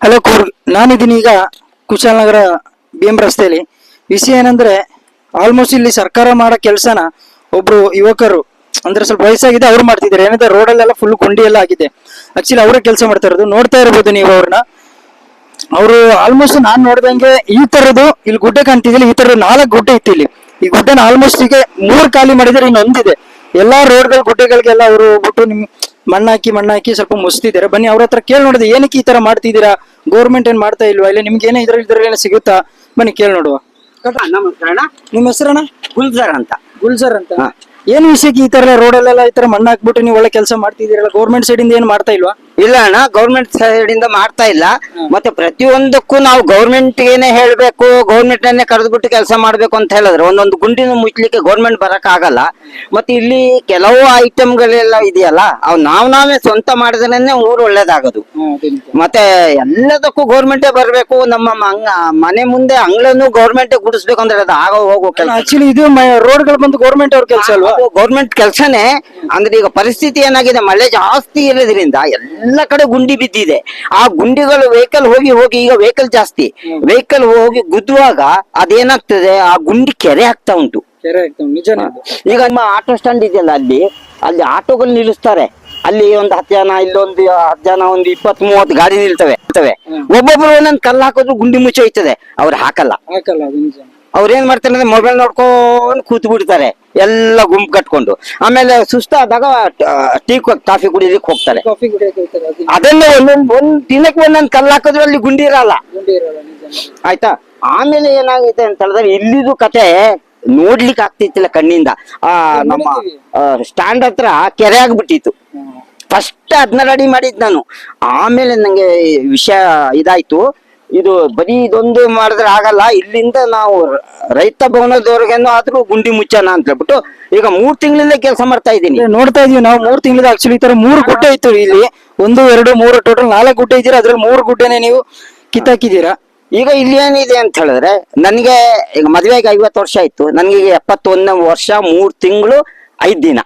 Hello ಕೂರ್ ನಾನಿದ್ದೀನಿ ಈಗ Kushalnagar B M ರಸ್ತೆಯಲ್ಲಿ. ವಿಷಯ ಏನಂದ್ರೆ ಆಲ್ಮೋಸ್ಟ್ ಇಲ್ಲಿ ಸರ್ಕಾರ ಮಾಡೋ ಕೆಲಸನ ಒಬ್ರು ಯುವಕರು, ಅಂದ್ರೆ ಸ್ವಲ್ಪ ವಯಸ್ಸಾಗಿದೆ, ಅವ್ರು ಮಾಡ್ತಿದ್ದಾರೆ. ಏನಂದ್ರೆ ರೋಡಲ್ಲೆಲ್ಲ ಫುಲ್ ಗುಂಡಿ ಎಲ್ಲ ಆಗಿದೆ. ಆಕ್ಚುಲಿ ಅವರೇ ಕೆಲಸ ಮಾಡ್ತಾ ಇರೋದು. ನೋಡ್ತಾ ಇರ್ಬೋದು ನೀವು ಅವ್ರನ್ನ. ಅವರು ಆಲ್ಮೋಸ್ಟ್ ನಾನು ನೋಡ್ದಂಗೆ ಈ ತರದ್ದು ಇಲ್ಲಿ ಗುಡ್ಡೆ ಕಾಣ್ತಿದ್ದಿಲ್ಲ ಈ ತರದ ನಾಲ್ಕು ಗುಡ್ಡೆ ಇತ್ತು ಇಲ್ಲಿ. ಈ ಗುಡ್ಡೆನ ಆಲ್ಮೋಸ್ಟ್ ಈಗ ಮೂರು ಖಾಲಿ ಮಾಡಿದ್ರೆ ಇನ್ನೊಂದಿದೆ. ಎಲ್ಲಾ ರೋಡ್ಗಳ ಗುಡ್ಡೆಗಳಿಗೆಲ್ಲ ಅವರು ಹೋಗ್ಬಿಟ್ಟು ನಿಮ್ ಮಣ್ಣಾಕಿ ಮಣ್ಣಾಕಿ ಸ್ವಲ್ಪ ಮುಸ್ತಿದ್ದಾರೆ. ಬನ್ನಿ ಅವ್ರ ಹತ್ರ ಕೇಳಿ ನೋಡಿದ್ರೆ ಏನಕ್ಕೆ ಈ ತರ ಮಾಡ್ತಿದ್ದೀರಾ? ಗೌರ್ಮೆಂಟ್ ಏನ್ ಮಾಡ್ತಾ ಇಲ್ವಾ? ಇಲ್ಲ ನಿಮ್ಗೆ ಏನೋ ಇದ್ರಲ್ಲಿ ಇದ್ರಲ್ಲಿ ಏನೋ ಸಿಗುತ್ತಾ? ಬನ್ನಿ ಕೇಳಿ ನೋಡುವ. ನಮಸ್ಕಾರ ಅಣ್ಣ. ನಿಮ್ಮ ಹೆಸರಣ್ಣ ಗುಲ್ಜರ್ ಅಂತ. ಗುಲ್ಜರ್ ಅಂತ. ಏನ್ ವಿಷಯಕ್ಕೆ ಈ ತರ ರೋಡ್ ರೋಡಲ್ಲೆಲ್ಲ ಈ ತರ ಮಣ್ಣು ಹಾಕ್ಬಿಟ್ಟು ನೀವು ಒಳ್ಳೆ ಕೆಲಸ ಮಾಡ್ತಿದ್ದೀರಲ್ಲ? ಗೌರ್ಮೆಂಟ್ ಸೈಡ್ ಇಂದ ಏನ್ ಮಾಡ್ತಾ ಇಲ್ವಾ? ಇಲ್ಲ ಅಣ್ಣ ಗೌರ್ಮೆಂಟ್ ಸೈಡ್ ಇಂದ ಮಾಡ್ತಾ ಇಲ್ಲ. ಮತ್ತೆ ಪ್ರತಿಯೊಂದಕ್ಕೂ ನಾವು ಗೌರ್ಮೆಂಟ್ ಏನೇ ಹೇಳ್ಬೇಕು ಗೌರ್ಮೆಂಟ್ ನೇ ಕರೆದ್ಬಿಟ್ಟು ಕೆಲಸ ಮಾಡ್ಬೇಕು ಅಂತ ಹೇಳಿದ್ರೆ. ಒಂದೊಂದು ಗುಂಡಿನ ಮುಚ್ಚಲಿಕ್ಕೆ ಗೌರ್ಮೆಂಟ್ ಬರಕ್ ಆಗಲ್ಲ ಮತ್ತೆ ಇಲ್ಲಿ ಕೆಲವು ಐಟಮ್ಗಳೆಲ್ಲ ಇದೆಯಲ್ಲ ಅವ್ ನಾವ್ ನಾವೇ ಸ್ವಂತ ಮಾಡಿದ್ರೆ ಊರು ಒಳ್ಳೇದಾಗೋದು. ಮತ್ತೆ ಎಲ್ಲದಕ್ಕೂ ಗೌರ್ಮೆಂಟೇ ಬರ್ಬೇಕು ನಮ್ಮ ಮನೆ ಮುಂದೆ ಅಂಗಳನ್ನು ಗೌರ್ಮೆಂಟ್ ಗುಡಿಸ್ಬೇಕು ಅಂದ್ರೆ ಅದು ಆಗ ಹೋಗೋ ಕೆಲಸ. ಆಕ್ಚುಲಿ ಇದು ರೋಡ್ಗಳು ಬಂದು ಗೌರ್ಮೆಂಟ್ ಅವ್ರ ಕೆಲಸ ಅಲ್ವಾ? ಗೌರ್ಮೆಂಟ್ ಕೆಲಸನೇ ಅಂದ್ರೆ ಈಗ ಪರಿಸ್ಥಿತಿ ಏನಾಗಿದೆ ಮಳೆ ಜಾಸ್ತಿ ಇರೋದ್ರಿಂದ ಎಲ್ಲ ಕಡೆ ಗುಂಡಿ ಬಿದ್ದಿದೆ. ಆ ಗುಂಡಿಗಳು ವೆಹಿಕಲ್ ಹೋಗಿ ಹೋಗಿ ಈಗ ವೆಹಿಕಲ್ ಜಾಸ್ತಿ. ವೆಹಿಕಲ್ ಹೋಗಿ ಗುದ್ದುವಾಗ ಅದೇನಾಗ್ತದೆ? ಆ ಗುಂಡಿ ಕೆರೆ ಆಗ್ತಾ ಉಂಟು. ಈಗ ನಿಮ್ಮ ಆಟೋ ಸ್ಟ್ಯಾಂಡ್ ಇದೆಯಲ್ಲ ಅಲ್ಲಿ? ಅಲ್ಲಿ ಆಟೋಗಳು ನಿಲ್ಲಿಸ್ತಾರೆ. ಅಲ್ಲಿ ಒಂದು ಹತ್ತು ಜನ ಇಲ್ಲೊಂದು ಹತ್ತು ಜನ ಒಂದು ಇಪ್ಪತ್ ಮೂವತ್ತು ಗಾಡಿ ನಿಲ್ತವೆ. ನಿಲ್ತವೆ ಒಬ್ಬೊಬ್ರು ಒಂದೊಂದು ಕಲ್ಲು ಹಾಕೋದ್ರು ಗುಂಡಿ ಮುಚ್ಚಿ ಹೋಯ್ತದೆ. ಅವ್ರು ಹಾಕಲ್ಲ. ಹಾಕಲ್ಲ ಏನ್ ಮಾಡ್ತಾರೆ ಅಂದ್ರೆ ಮೊಬೈಲ್ ನೋಡ್ಕೊಂಡು ಕೂತು ಬಿಡ್ತಾರೆ ಎಲ್ಲ ಗುಂಪು ಕಟ್ಕೊಂಡು. ಆಮೇಲೆ ಸುಸ್ತಾದಾಗ ಟೀ ಕಾಫಿ ಕುಡಿಯೋದಕ್ಕೆ ಹೋಗ್ತಾರೆ. ಅದನ್ನ ಒಂದೊಂದ್ ಒಂದ್ ದಿನಕ್ಕೆ ಒಂದೊಂದ್ ಕಲ್ಲು ಹಾಕಿದ್ರು ಅಲ್ಲಿ ಗುಂಡಿ ಇರಲ್ಲ. ಗುಂಡಿ ಇರಲ್ಲ ಆಯ್ತಾ? ಆಮೇಲೆ ಏನಾಗೈತೆ ಅಂತ ಹೇಳಿದ್ರೆ ಇಲ್ಲಿದು ಕತೆ ನೋಡ್ಲಿಕ್ಕೆ ಆಗ್ತಿತ್ತಿಲ್ಲ ಕಣ್ಣಿಂದ. ಆ ನಮ್ಮ ಸ್ಟ್ಯಾಂಡ್ ಹತ್ರ ಕೆರೆ ಆಗ್ಬಿಟ್ಟಿತ್ತು. ಫಸ್ಟ್ ಅದನ್ನ ರೆಡಿ ಮಾಡಿದ್ ನಾನು. ಆಮೇಲೆ ನಂಗೆ ವಿಷಯ ಇದಾಯ್ತು. ಇದು ಬರೀ ಇದೊಂದು ಮಾಡಿದ್ರೆ ಆಗಲ್ಲ. ಇಲ್ಲಿಂದ ನಾವು ರೈತ ಭವನದವರೆಗೆ ಆದ್ರೂ ಗುಂಡಿ ಮುಚ್ಚೋಣ ಅಂತ ಹೇಳ್ಬಿಟ್ಟು ಈಗ ಮೂರ್ ತಿಂಗಳಿಂದ ಕೆಲಸ ಮಾಡ್ತಾ ಇದ್ದೀನಿ. ನೋಡ್ತಾ ಇದೀವಿ ನಾವು ಮೂರ್ ತಿಂಗಳಿಂದ ಆಕ್ಚುಲಿ ಈ ತರ ಮೂರು ಗುಡ್ಡೆ ಇತ್ತು ಇಲ್ಲಿ. ಒಂದು ಎರಡು ಮೂರು ಟೋಟಲ್ ನಾಲ್ಕು ಗುಡ್ಡೆ ಇದ್ದೀರಾ? ಅದ್ರಲ್ಲಿ ಮೂರು ಗುಡ್ಡೆನೆ ನೀವು ಕಿತ್ತಾಕಿದ್ದೀರಾ? ಈಗ ಇಲ್ಲಿ ಏನಿದೆ ಅಂತ ಹೇಳಿದ್ರೆ ನನಗೆ ಈಗ ಮದುವೆಗೆ ಐವತ್ತು ವರ್ಷ ಆಯ್ತು. ನನಗೆ ಈಗ ಎಪ್ಪತ್ತೊಂದನೇ ವರ್ಷ ಮೂರ್ ತಿಂಗಳು ಐದ್ ದಿನ.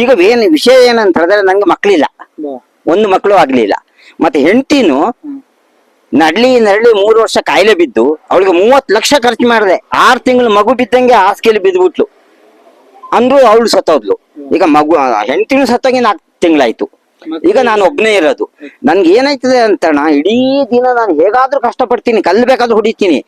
ಈಗ ಏನ್ ವಿಷಯ ಏನಂತ ಹೇಳಿದ್ರೆ ನಂಗೆ ಮಕ್ಳಿಲ್ಲ. ಒಂದು ಮಕ್ಕಳು ಆಗ್ಲಿಲ್ಲ. ಮತ್ತೆ ಹೆಂಡತಿನು. ನಡ್ಲಿ ನರಳಿ ಮೂರು ವರ್ಷ ಕಾಯಿಲೆ ಬಿದ್ದು ಅವಳಿಗೆ ಮೂವತ್ತು ಲಕ್ಷ ಖರ್ಚು ಮಾಡಿದೆ. ಆರು ತಿಂಗಳು ಮಗು ಬಿದ್ದಂಗೆ ಹಾಸಿಗೆಲಿ ಬಿದ್ದುಬಿಟ್ಲು ಅಂದ್ರು ಅವಳು ಸತ್ತೋದ್ಲು. ಈಗ ಮಗು ಹೆಂಡತಿನೂ ಸತ್ತೋಗಿ ನಾಲ್ಕು ತಿಂಗಳಾಯ್ತು. ಈಗ ನಾನು ಒಬ್ನೇ ಇರೋದು. ನನ್ಗೆ ಏನಾಯ್ತದೆ ಅಂತಣ್ಣ ಇಡೀ ದಿನ ನಾನು ಹೇಗಾದ್ರೂ ಕಷ್ಟಪಡ್ತೀನಿ ಕಲ್ಲು ಬೇಕಾದ್ರೂ ಹೊಡಿತೀನಿ.